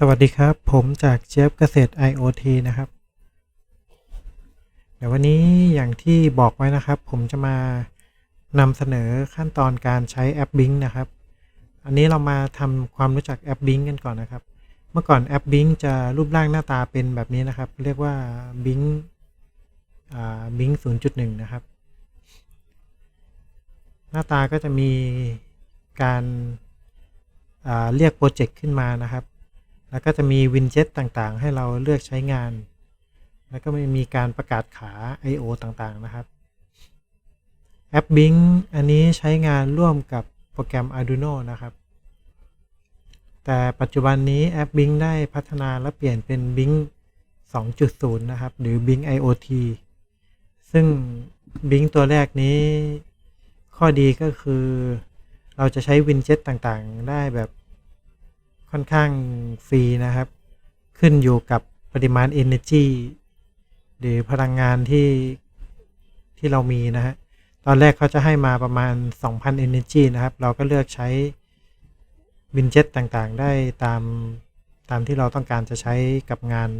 สวัสดีครับ ผมจากเจฟเกษตร IoT นะครับ เดี๋ยววันนี้อย่างที่บอกไว้นะครับ ผมจะมานำเสนอขั้นตอนการใช้แอป Bing นะครับ อันนี้เรามาทำความรู้จักแอป Bing กันก่อนนะครับ เมื่อก่อนแอป Bing จะรูปร่างหน้าตาเป็นแบบนี้นะครับ เรียกว่า Bing อ่า Bing 0.1นะครับ หน้าตาก็จะมีการเรียกโปรเจกต์ขึ้นมานะครับ แล้วก็จะมีวินเจ็ตต่างๆ ให้เราเลือกใช้งาน แล้วก็มีการประกาศขา I/O ต่างๆ นะครับ แอป Bing อันนี้ใช้งานร่วมกับโปรแกรม Arduino นะครับ แต่ปัจจุบันนี้แอป Bing ได้พัฒนาและเปลี่ยนเป็น Bing 2.0 นะครับ หรือ Bing IoT ซึ่ง Bing ตัวแรกนี้ ข้อดีก็คือเราจะใช้วินเจ็ตต่างๆ ได้แบบ ค่อนข้างฟรีนะครับ ขึ้นอยู่กับปริมาณ Energy หรือพลังงานที่ที่เรามีนะฮะ ตอนแรกเขาจะให้มาประมาณ 2,000 Energy นะครับ เราก็เลือกใช้วินเจ็ตต่างๆ ได้ตามตามที่เราต้องการจะใช้กับงาน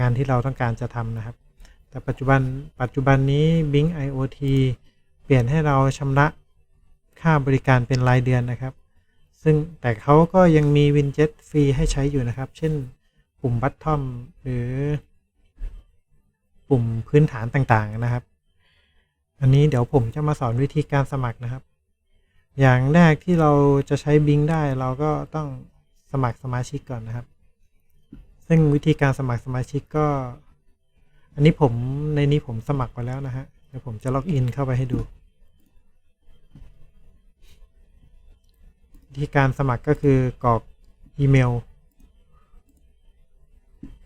งานที่เราต้องการจะทำนะครับ แต่ปัจจุบันปัจจุบันนี้ Bing IoT เปลี่ยนให้เราชำระค่าบริการเป็นรายเดือนนะครับ ซึ่งแต่เขาก็ยังมีวินเจ็ตฟรีให้ใช้อยู่นะครับ เช่นปุ่มบัตทอมหรือ ปุ่มพื้นฐานต่างๆนะครับ อันนี้เดี๋ยวผมจะมาสอนวิธีการสมัครนะครับ อย่างแรกที่เราจะใช้บิงได้เราก็ต้องสมัครสมาชิกก่อนนะครับ ซึ่งวิธีการสมัครสมาชิกก็ อันนี้ผมในนี้ผมสมัครไปแล้วนะฮะเดี๋ยวผมจะล็อกอินเข้าไปให้ดู วิธีการสมัครก็คือกรอกอีเมล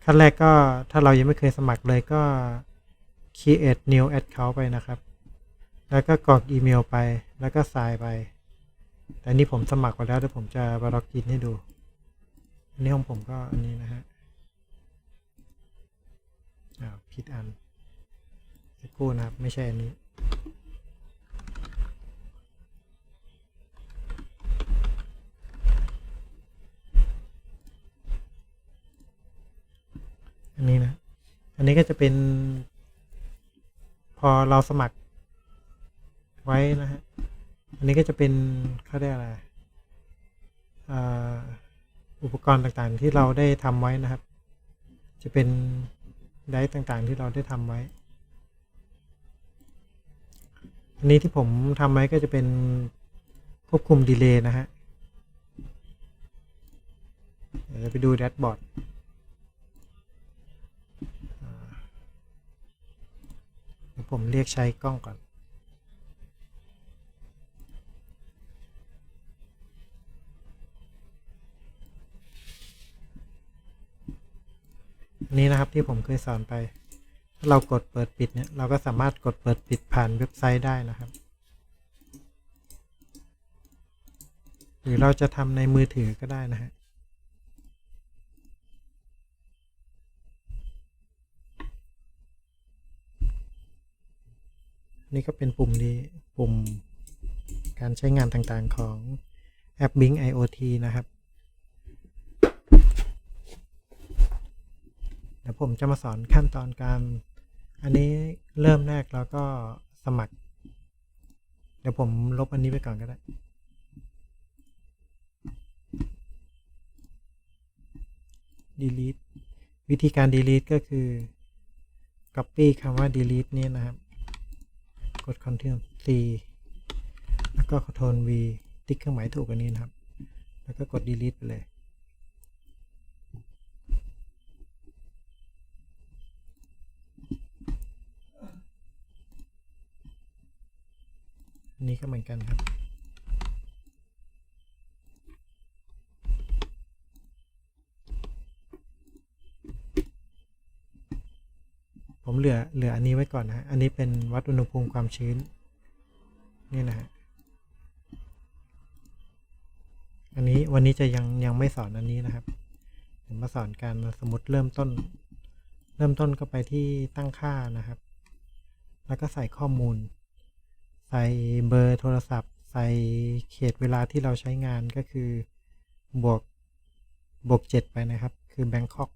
ขั้นแรกก็ถ้าเรายังไม่เคยสมัครเลยก็ create new account ไปนะครับ แล้วก็กรอกอีเมลไป แล้วก็สายไป แต่นนี้ผมสมัครไปแล้วเดี๋ยวผมจะมาล็อกอินให้ดู อันนี้ของผมก็อันนี้นะฮะอ้าผิดอันสักครู่นะครับ ไม่ใช่อันี้นะ อันนี้ก็จะเป็น พอเราสมัคร ไว้นะฮะ อันนี้ก็จะเป็นเขาเรียกอะไรอุปกรณ์ต่างๆที่เราได้ทำไว้นะครับ จะเป็นไดร์ต่างๆที่เราได้ทำไว้ อันนี้ที่ผมทำไว้ก็จะเป็นควบคุมดีเลย์นะฮะเดี๋ยวไปดูแดชบอร์ด ผมเรียกใช้กล้องก่อนอันนี้นะครับที่ผมเคยสอนไป ถ้าเรากดเปิดปิดเนี่ยเราก็สามารถกดเปิดปิดผ่านเว็บไซต์ได้นะครับ หรือเราจะทำในมือถือก็ได้นะฮะ นี่ก็เป็นปุ่มนี้ปุ่มการใช้งานต่างๆของแอป Bing IoT นะครับ เดี๋ยวผมจะมาสอนขั้นตอนการ อันนี้เริ่มแรกเราก็สมัคร เดี๋ยวผมลบอันนี้ไปก่อนก็ได้ delete วิธีการ delete ก็คือ copy คำว่า delete นี่นะครับ กด Ctrl C แล้วก็ Ctrl V ติ๊กเครื่องหมายถูกอันนี้นะครับ แล้วก็กด delete ไปเลยนนี้ก็เหมือนกันครับ ผมเหลือเหลืออันนี้ไว้ก่อนนะอันนี้เป็นวัดอุณหภูมิความชื้นนี่นะฮะอันนี้วันนี้จะยังยังไม่สอนอันนี้นะครับเดี๋ยวมาสอนการสมมติเริ่มต้น เริ่มต้นก็ไปที่ตั้งค่านะครับ แล้วก็ใส่ข้อมูล ใส่เบอร์โทรศัพท์ ใส่เขตเวลาที่เราใช้งานก็คือบวกบวกเจ็ดไปนะครับ คือแบงคอก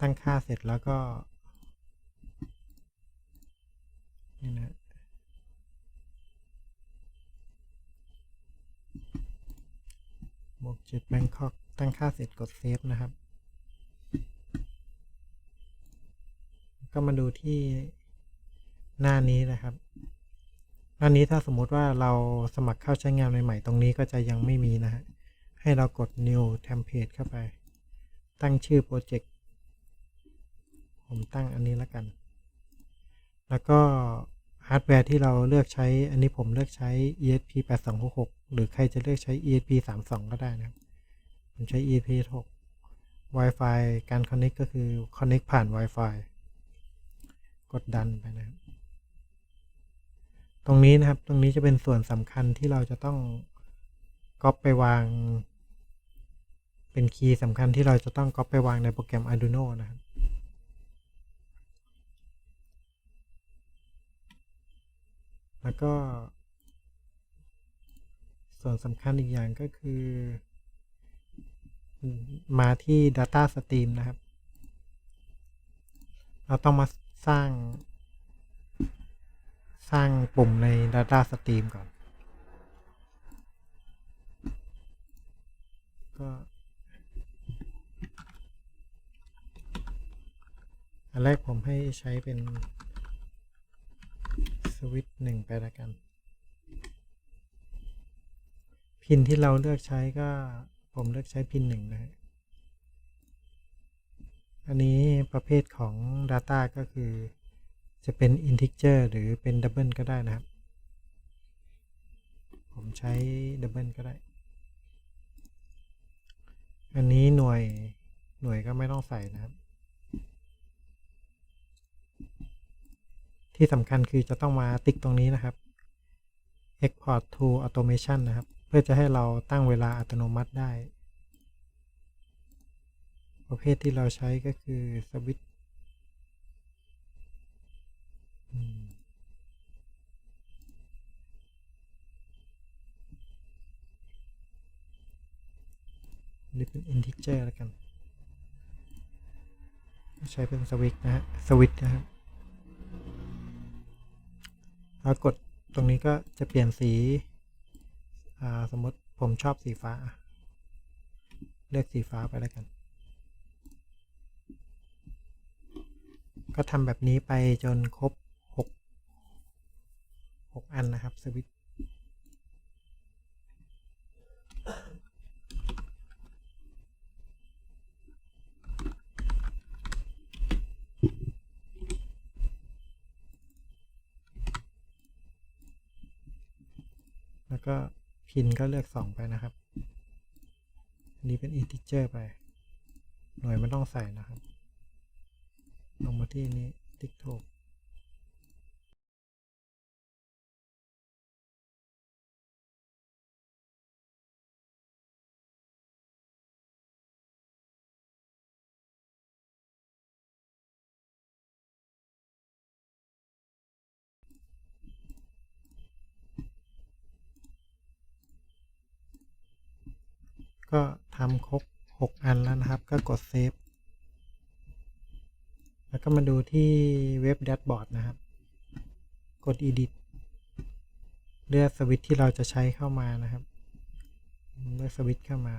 ตั้งค่าเสร็จแล้วก็นี่นะบวกจ็ดแบงคอกตั้งค่าเสร็จกดเซฟนะครับ ก็มาดูที่หน้านี้นะครับหน้านี้ถ้าสมมติว่าเราสมัครเข้าใช้งานใหม่ๆตรงนี้ก็จะยังไม่มีนะฮะให้เรากด new template เข้าไป ตั้งชื่อโปรเจกต์ ผมตั้งอันนี้แล้วกัน แล้วก็ฮาร์ดแวร์ที่เราเลือกใช้ อันนี้ผมเลือกใช้ ESP 8266หรือใครจะเลือกใช้ ESP 32ก็ได้นะผมใช้ ESP 6 Wi-Fi การ connect ก็คือ connect ผ่าน Wi-Fi กดดันไปนะครับตรงนี้นะครับ ตรงนี้จะเป็นส่วนสำคัญที่เราจะต้องก๊อปไปวาง เป็นคีย์สำคัญที่เราจะต้องก๊อปไปวางในโปรแกรม Arduino นะครับ แล้วก็ ส่วนสำคัญอีกอย่างก็คือ มาที่ Data Stream นะครับ เราต้องมาสร้าง สร้างปุ่มใน Data Stream ก่อน ก็อันแรกผมให้ใช้เป็น วิตช์หนึ่งไปล้วกัน พินที่เราเลือกใช้ก็ผมเลือกใช้พินหนึ่งนะฮะอันนี้ประเภทของ Data ก็คือจะเป็น integer หรือเป็น double ก็ได้นะครับ ผมใช้ double ก็ได้ อันนี้หน่วยหน่วยก็ไม่ต้องใส่นะครับ ที่สำคัญคือจะต้องมาติ๊กตรงนี้นะครับ export to automation นะครับ เพื่อจะให้เราตั้งเวลาอัตโนมัติได้ ประเภทที่เราใช้ก็คือสวิตช์นี่เป็น integer แล้วกัน ใช้เป็นสวิตช์นะฮะสวิตช์นะครับ ถ้ากดตรงนี้ก็จะเปลี่ยนสีสมมติผมชอบสีฟ้า เลือกสีฟ้าไปแล้วกัน ก็ทำแบบนี้ไปจนครบหกหกอันนะครับสวิต แล้วก็พินก็เลือกสองไปนะครับอันนี้เป็น integer ไป หน่วยไม่ต้องใส่นะครับ ลงมาที่นี้ติ๊กถูก ก็ทำครบ 6 อันแล้วนะครับ ก็กดเซฟ แล้วก็มาดูที่เว็บแดชบอร์ดนะครับ กด edit เลือกสวิตที่เราจะใช้เข้ามานะครับ เลือกสวิตเข้ามา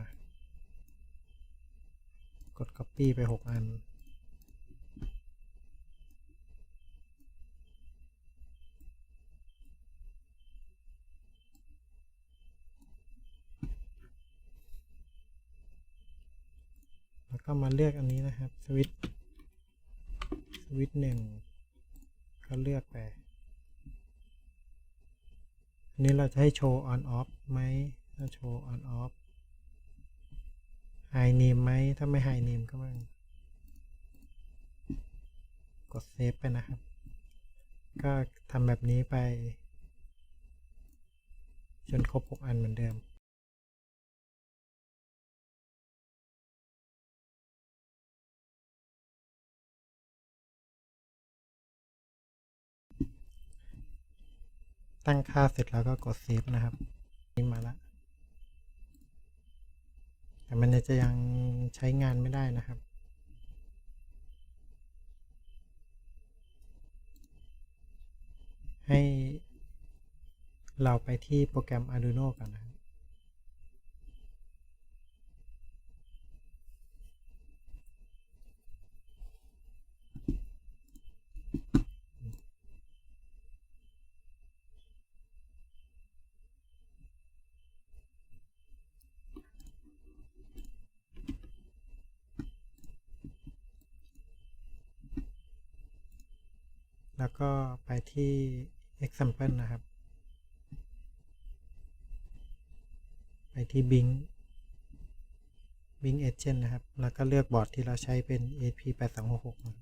กด copy ไป 6 อัน ก็มาเลือกอันนี้นะครับ สวิตช์สวิตช์หนึ่งก็เลือกไปอันนี้เราจะให้โชว์ on off ไหมถ้าโชว์ on off high name ไหมถ้าไม่ high name ก็ไม่กดเซฟไปนะครับ ก็ทำแบบนี้ไป จนครบ 6 อันเหมือนเดิม ตั้งค่าเสร็จแล้วก็กดเซฟนะครับนี่มาแล้วแต่มันจะยังใช้งานไม่ได้นะครับ ให้เราไปที่โปรแกรม Arduino ก่อนนะครับ ที่ example นะครับ ไปที่ Bing Bing Agent นะครับ แล้วก็เลือกบอร์ดที่เราใช้เป็น ASP8266 นะ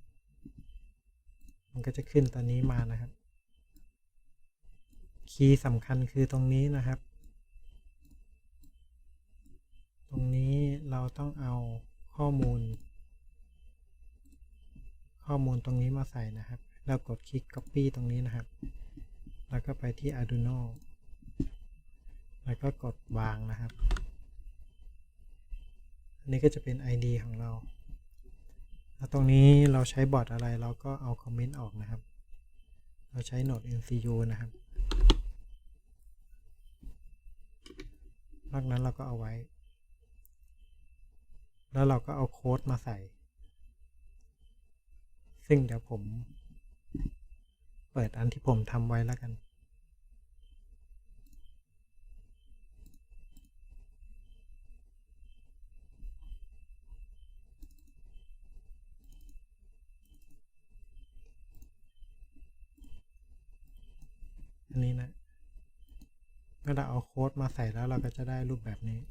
มันก็จะขึ้นตอนนี้มานะครับ คีย์สำคัญคือตรงนี้นะครับ ตรงนี้เราต้องเอาข้อมูล ข้อมูลตรงนี้มาใส่นะครับ แล้วกดคลิก Copy ตรงนี้นะครับ แล้วก็ไปที่ Arduino แล้วก็กดวางนะครับ อันนี้ก็จะเป็น ID ของเรา แล้วตรงนี้เราใช้บอร์ดอะไรเราก็เอาคอมเมนต์ออกนะครับ เราใช้โหนด MCU นะครับ นอกนั้นเราก็เอาไว้ แล้วเราก็เอาโค้ดมาใส่ ซึ่งเดี๋ยวผม เปิดอันที่ผมทำไว้แล้วกัน อันนี้นะเมื่อเราเอาโค้ดมาใส่แล้วเราก็จะได้รูปแบบนี้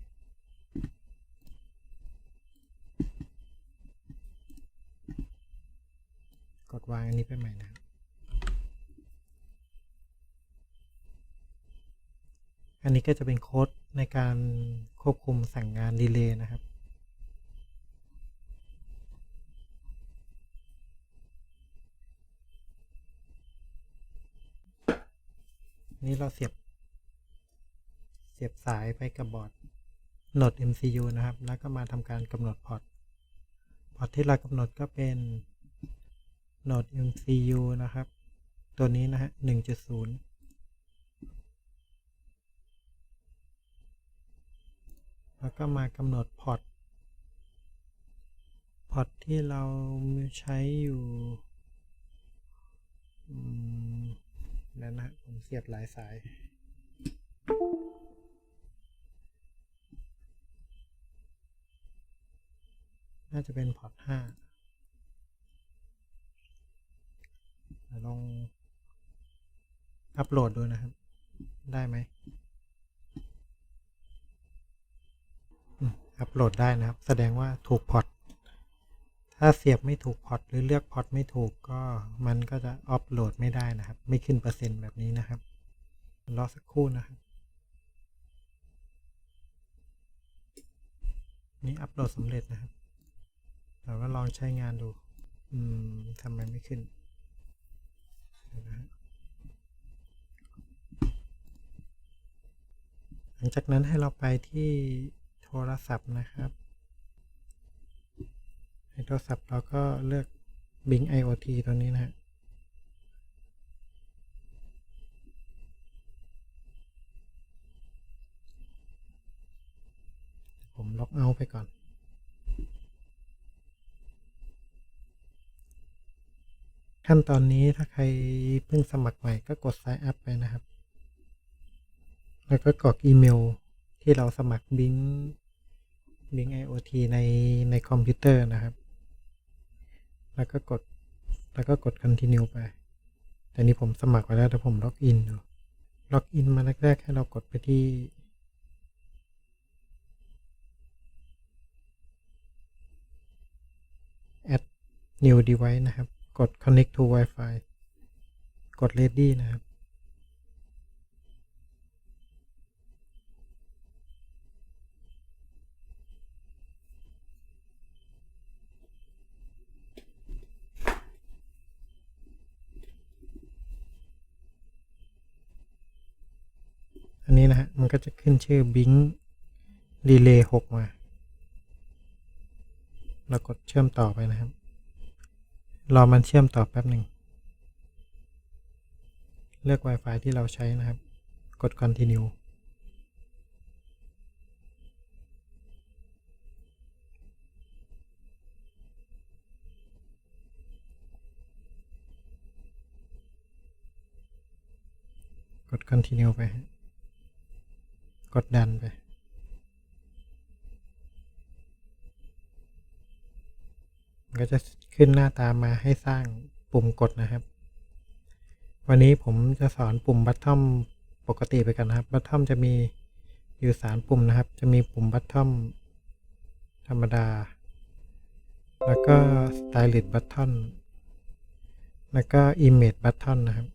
กดวางอันนี้ไปใหม่นะ อันนี้ก็จะเป็นโค้ดในการควบคุมสั่งงานดีเลย์นะครับ นี่เราเสียบ เสียบสายไปกับบอร์ดโหนด MCU นะครับ แล้วก็มาทำการกำหนดพอร์ต พอร์ตที่เรากำหนดก็เป็นโหนด MCU นะครับ ตัวนี้นะฮะ1.0 แล้วก็มากำหนดพอร์ต พอร์ตที่เราใช้อยู่นั่นนะ ผมเสียบหลายสาย น่าจะเป็นพอร์ตห้าลองอัปโหลดดูนะครับ ได้ไหม อัปโหลดได้นะครับ แสดงว่าถูกพอร์ตถ้าเสียบไม่ถูกพอร์ตหรือเลือกพอร์ตไม่ถูกก็มันก็จะอัปโหลดไม่ได้นะครับ ไม่ขึ้นเปอร์เซ็นต์แบบนี้นะครับรอสักครู่นะครับนี่อัปโหลดสำเร็จนะครับเราก็ลองใช้งานดู อืมทำไมไม่ขึ้นนะฮะหลังจากนั้นให้เราไปที่ รศัพท์นะครับ ในโทรศัพท์เราก็เลือก Bing IoT ตัวนี้นะฮะผมล็อกเอาไปก่อน ขั้นตอนนี้ถ้าใครเพิ่งสมัครใหม่ก็กด sign up ไปนะครับ แล้วก็กรอกอีเมลที่เราสมัครบิง Bing Bing IoT ในในคอมพิวเตอร์นะครับ แล้วก็กด แล้วก็กด continue ไป แต่นี้ผมสมัครไว้แล้วแต่ผมล็อกอินดูล็อกอินมาแรกๆให้เรากดไปที่ add new device นะครับ กด connect to Wi-Fi กด ready นะครับ อันนี้นะฮะ มันก็จะขึ้นชื่อ Bing Relay 6 มา เรากดเชื่อมต่อไปนะครับ รอมันเชื่อมต่อแป๊บหนึ่ง เลือก Wi-Fi ที่เราใช้นะครับ กด continue กด continue ไป กดดันไป ก็จะขึ้นหน้าตามมาให้สร้างปุ่มกดนะครับ วันนี้ผมจะสอนปุ่มบัตทอมปกติไปกันนะครับบัตทอมจะมีอยู่สามปุ่มนะครับ จะมีปุ่มบัตทอมธรรมดา แล้วก็ Stylist Button แล้วก็ Image Button นะครับ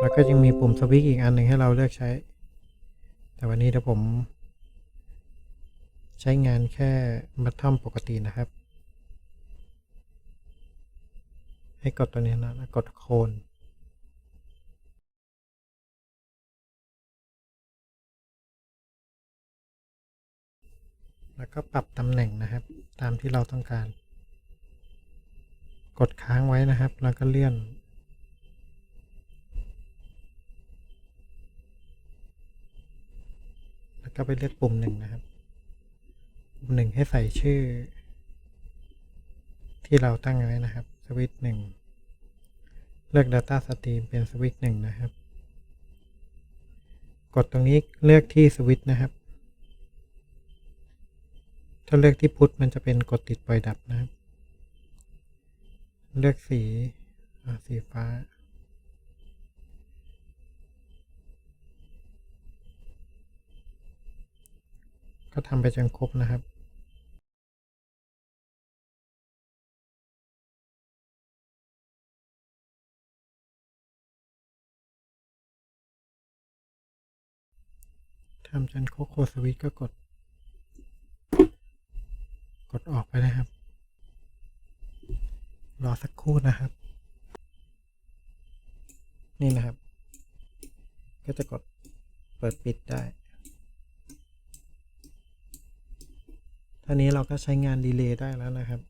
แล้วก็ยังมีปุ่มสวิตช์อีกอันหนึ่งให้เราเลือกใช้ แต่วันนี้เดี๋ยวผม ใช้งานแค่บัตทอมปกตินะครับ ให้กดตัวนี้นะแล้วกดโคนแล้วก็ปรับตำแหน่งนะครับ ตามที่เราต้องการ กดค้างไว้นะครับ แล้วก็เลื่อน แล้วก็ไปเลือกปุ่มหนึ่งนะครับ ปุ่มหนึ่งให้ใส่ชื่อ ที่เราตั้งไว้นะครับสวิตช์หนึ่งเลือก Data Stream เป็นสวิตช์หนึ่งนะครับ กดตรงนี้เลือกที่สวิตช์นะครับ ถ้าเลือกที่พุทมันจะเป็นกดติดปล่อยดับนะครับ เลือกสีสีฟ้า ก็ทำไปจนครบนะครับทำจนโคโคสวิตก็กด กดออกไปนะครับ รอสักครู่นะครับ นี่นะครับ ก็จะกดเปิดปิดได้ ท่านี้เราก็ใช้งานดีเลย์ได้แล้วนะครับ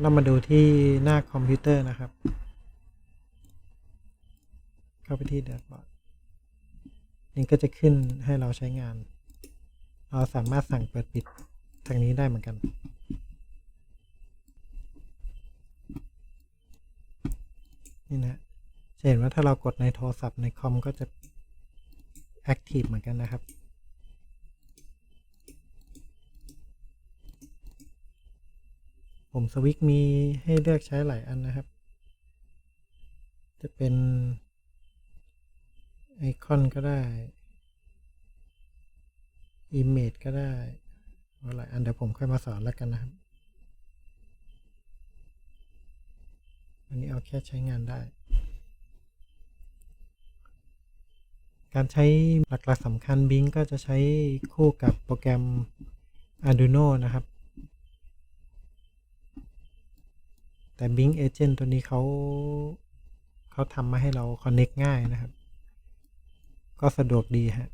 เรามาดูที่หน้าคอมพิวเตอร์นะครับ เข้าไปที่แดชบอร์ดนี่ก็จะขึ้นให้เราใช้งาน เราสามารถสั่งเปิดปิดทางนี้ได้เหมือนกัน นี่นะ จะเห็นว่าถ้าเรากดในโทรศัพท์ในคอมก็จะ Active เหมือนกันนะครับ ผมสวิกมีให้เลือกใช้หลายอันนะครับ จะเป็นไอคอนก็ได้ Image ก็ได้เอาหลายอันเดี๋ยวผมค่อยมาสอนแล้วกันนะครับวันนี้เอาแค่ใช้งานได้ การใช้หลักๆสำคัญ Bing ก็จะใช้คู่กับโปรแกรม Arduino นะครับ แต่ Bing Agent ตัวนี้เขาเขาทำมาให้เรา Connect ง่ายนะครับ ก็สะดวกดีฮะ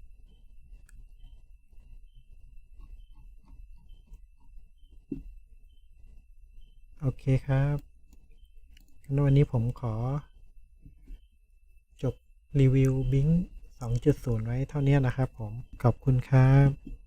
โอเคครับงั้นวันนี้ผมขอ จบรีวิว Bing 2.0 ไว้เท่านี้นะครับผม ขอบคุณครับ